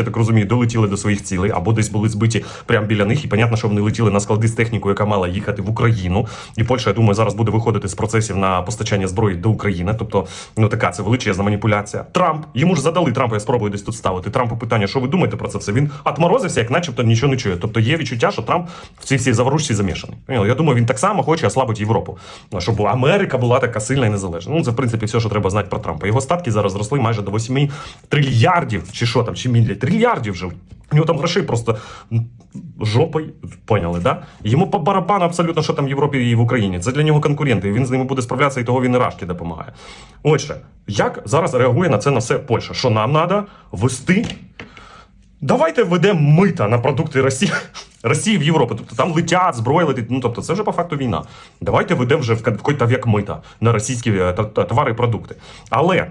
я так розумію, долетіли до своїх цілей або десь були збиті прямо біля них. І понятно, що вони летіли на склади з технікою, яка мала їхати в Україну. І Польща, я думаю, зараз буде виходити з процесів на постачання зброї до України. Тобто, ну така це величезна маніпуляція. Трамп йому ж задали Трампа. Я спробую десь тут ставити. Трампу питання, що ви думаєте про це все? Він отморозився, як начебто нічого не чує. Тобто є відчуття, що Трамп в цій всій заворушці замішаний. Я думаю, він так само хоче ослабити Європу, щоб Америка була така сильна і незалежна. Ну це в принципі все, що треба знати про Трампа. Його статки зараз зросли майже до 8 трильярдів, чи що там, чи мілі трильярдів вже. У нього там грошей просто жопою, поняли, да? Йому по барабану абсолютно, що там в Європі і в Україні. Це для нього конкуренти. Він з ними буде справлятися, і того він і Рашки допомагає. Отже, як зараз реагує на це на все Польща? Що нам треба вести Давайте введемо мита на продукти Росії. Росії в Європу. Тобто там летять, зброя летить. Ну тобто, це вже по факту війна. Давайте введемо вже в вік мита на російські е, товари і продукти. Але.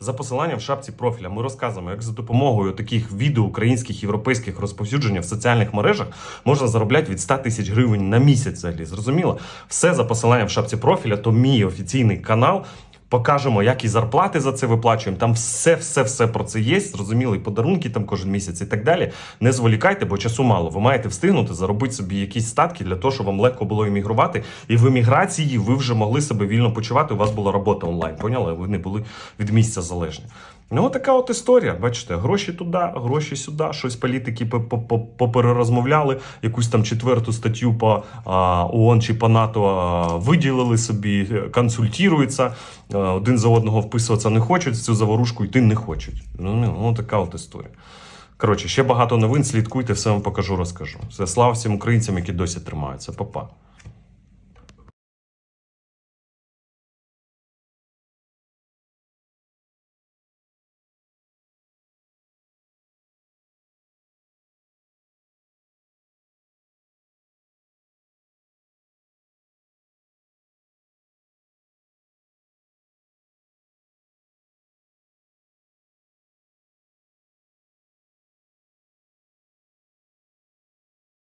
За посиланням в шапці профіля ми розказуємо, як за допомогою таких відео українських європейських розповсюдження в соціальних мережах можна заробляти від 100 тисяч гривень на місяць. Взагалі зрозуміло, все за посиланням в шапці профіля, то мій офіційний канал. Покажемо, як і зарплати за це виплачуємо. Там все, все, все про це є. Зрозуміло, і подарунки там кожен місяць і так далі. Не зволікайте, бо часу мало. Ви маєте встигнути заробити собі якісь статки для того, щоб вам легко було іммігрувати. І в еміграції ви вже могли себе вільно почувати. У вас була робота онлайн. Поняли? Ви не були від місця залежні. Ну, така от історія. Бачите, гроші туди, гроші сюди. Щось політики по- по- по- поперерозмовляли, якусь там четверту статтю по ООН чи по НАТО виділили собі, консультуються, один за одного вписуватися не хочуть, цю заворушку йти не хочуть. Ну, ну, ну така от історія. Коротше, ще багато новин. Слідкуйте, все вам покажу, розкажу. Все, слава всім українцям, які досі тримаються. Па-па.